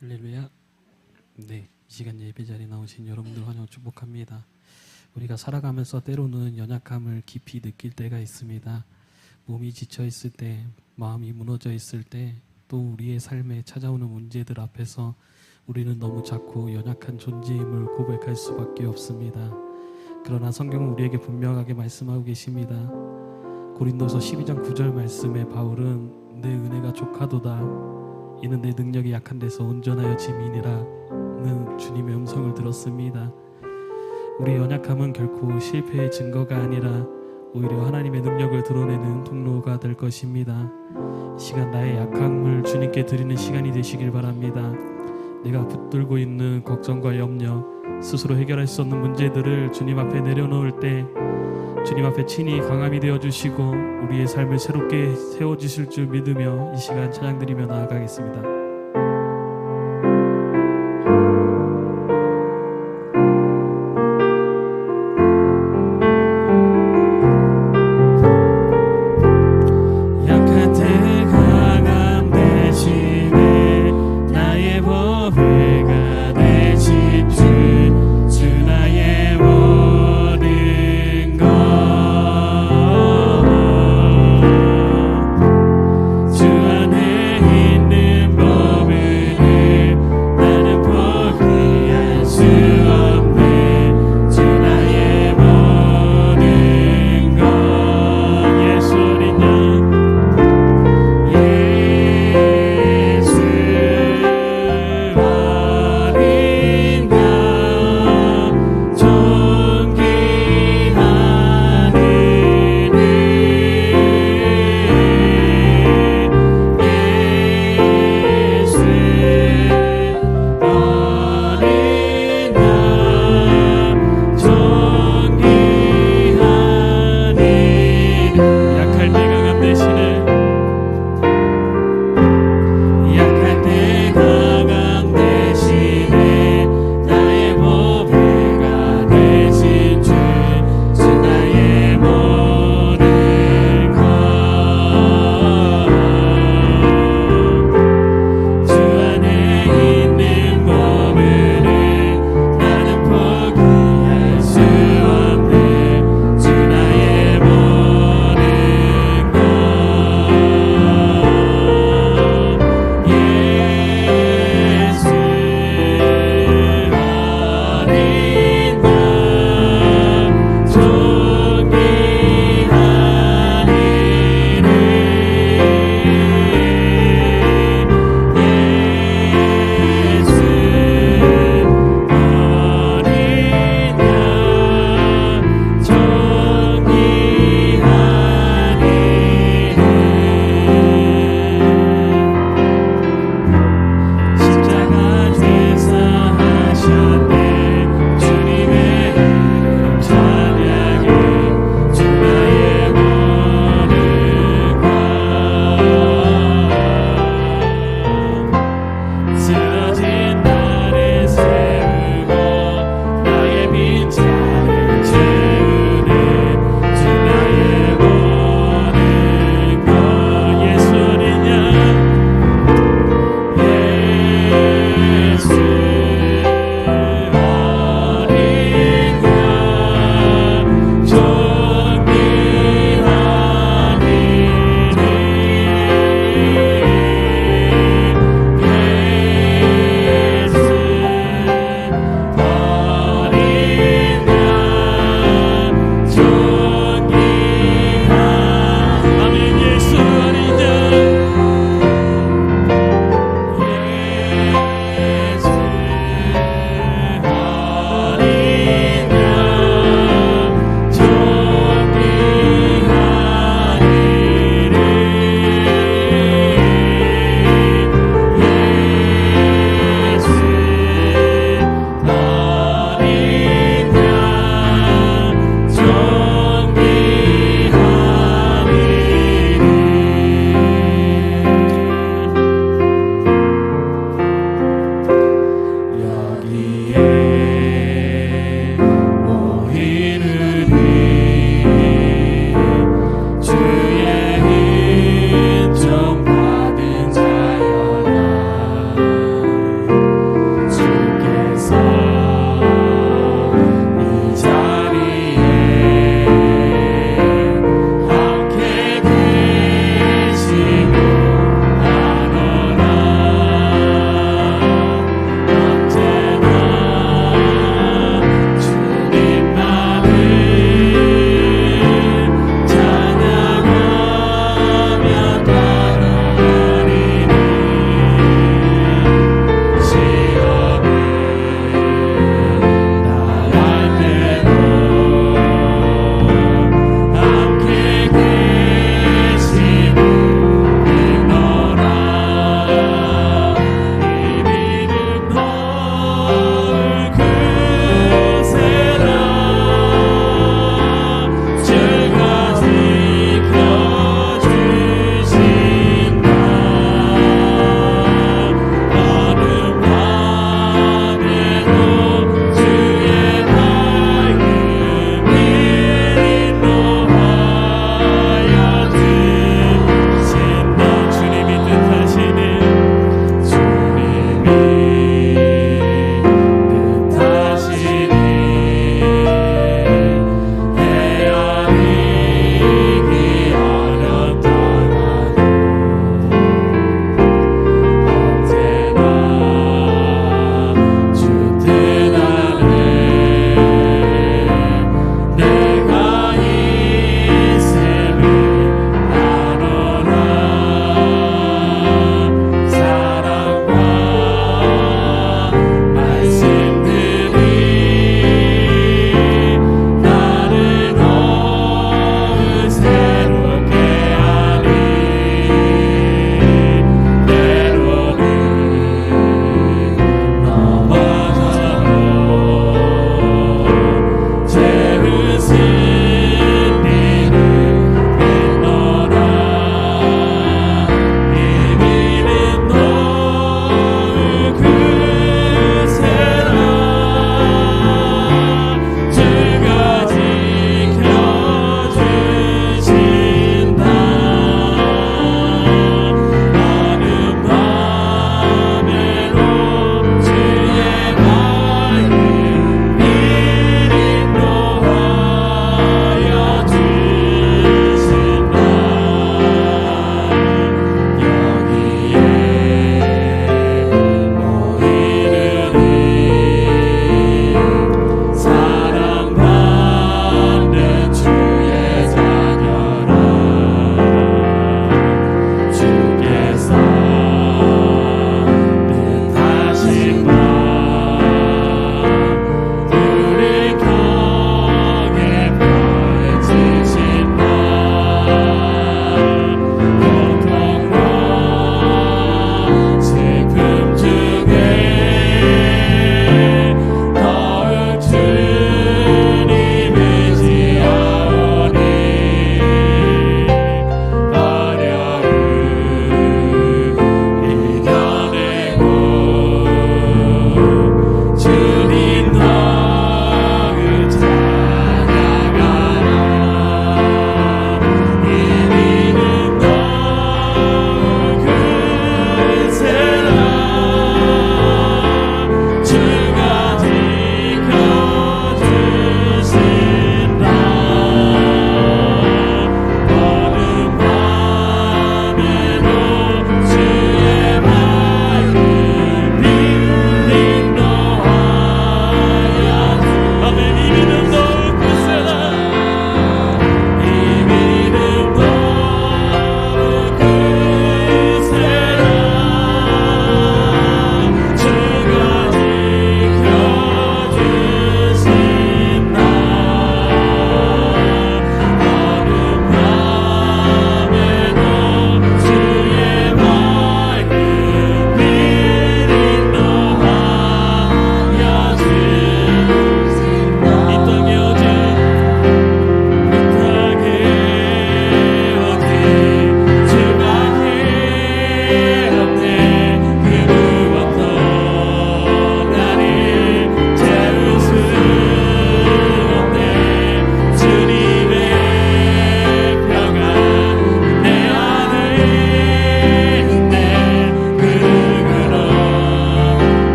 할렐루야. 네, 이 시간 예배 자리에 나오신 여러분들 환영 축복합니다. 우리가 살아가면서 때로는 연약함을 깊이 느낄 때가 있습니다. 몸이 지쳐 있을 때, 마음이 무너져 있을 때, 또 우리의 삶에 찾아오는 문제들 앞에서 우리는 너무 작고 연약한 존재임을 고백할 수밖에 없습니다. 그러나 성경은 우리에게 분명하게 말씀하고 계십니다. 고린도서 12장 9절 말씀에 바울은 내 은혜가 족하도다 이는 내 능력이 약한 데서 온전하여 짐이니라는 주님의 음성을 들었습니다. 우리 연약함은 결코 실패의 증거가 아니라 오히려 하나님의 능력을 드러내는 통로가 될 것입니다. 이 시간 나의 약함을 주님께 드리는 시간이 되시길 바랍니다. 내가 붙들고 있는 걱정과 염려, 스스로 해결할 수 없는 문제들을 주님 앞에 내려놓을 때 주님 앞에 친히 강함이 되어 주시고 우리의 삶을 새롭게 세워 주실 줄 믿으며 이 시간 찬양 드리며 나아가겠습니다.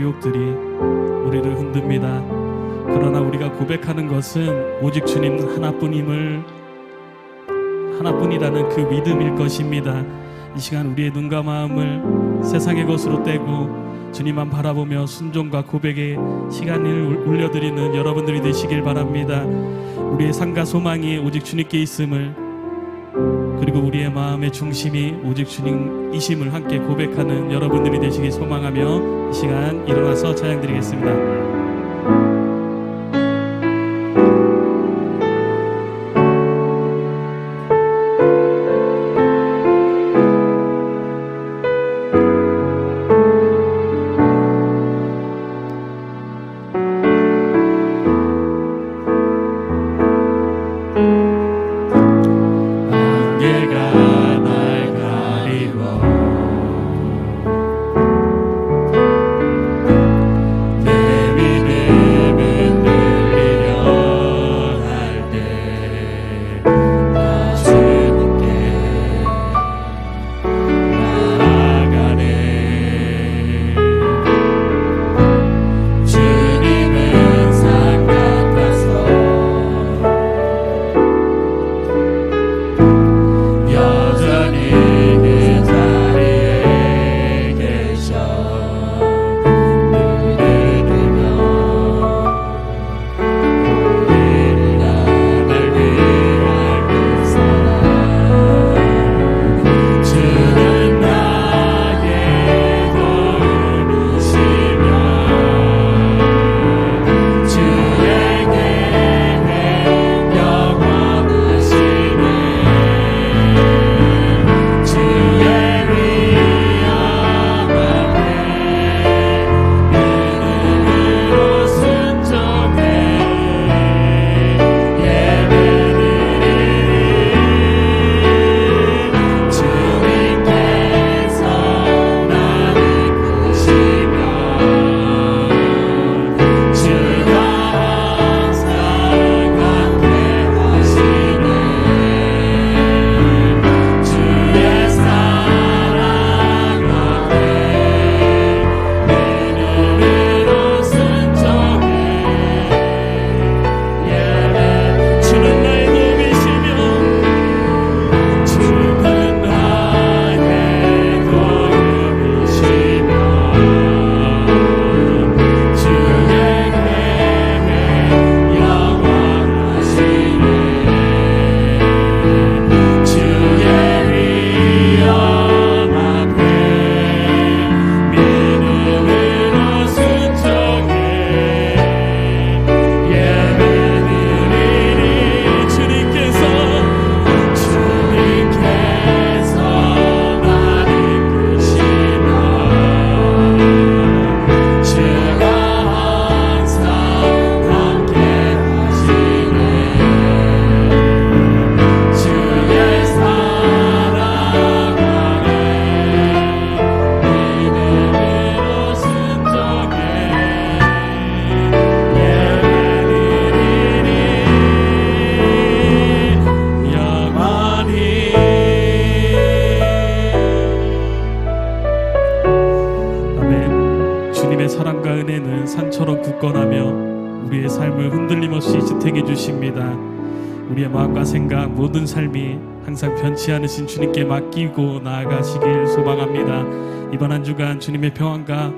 것들이 우리를 흔듭니다. 그러나 우리가 고백하는 것은 오직 주님 하나뿐임을 하나뿐이라는 그 믿음일 것입니다. 이 시간 우리의 눈과 마음을 세상의 것으로 떼고 주님만 바라보며 순종과 고백의 시간을 올려드리는 여러분들이 되시길 바랍니다. 우리의 삶과 소망이 오직 주님께 있음을 그리고 우리의 마음의 중심이 오직 주님이심을 함께 고백하는 여러분들이 되시길 소망하며 이 시간 일어나서 찬양 드리겠습니다. 굳건하며 우리의 삶을 흔들림 없이 지탱해 주십니다 우리의 마음과 생각 모든 삶이 항상 변치 않으신 주님께 맡기고 나아가시길 소망합니다 이번 한 주간 주님의 평안과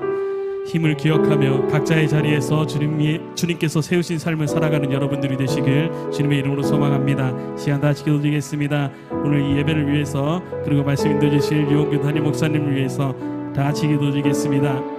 힘을 기억하며 각자의 자리에서 주님이, 주님께서 세우신 삶을 살아가는 여러분들이 되시길 주님의 이름으로 소망합니다. 시간 다 지켜드리겠습니다. 오늘 이 예배를 위해서 그리고 말씀 인도주실 유홍균 담임 목사님을 위해서 다 같이 기도드리겠습니다.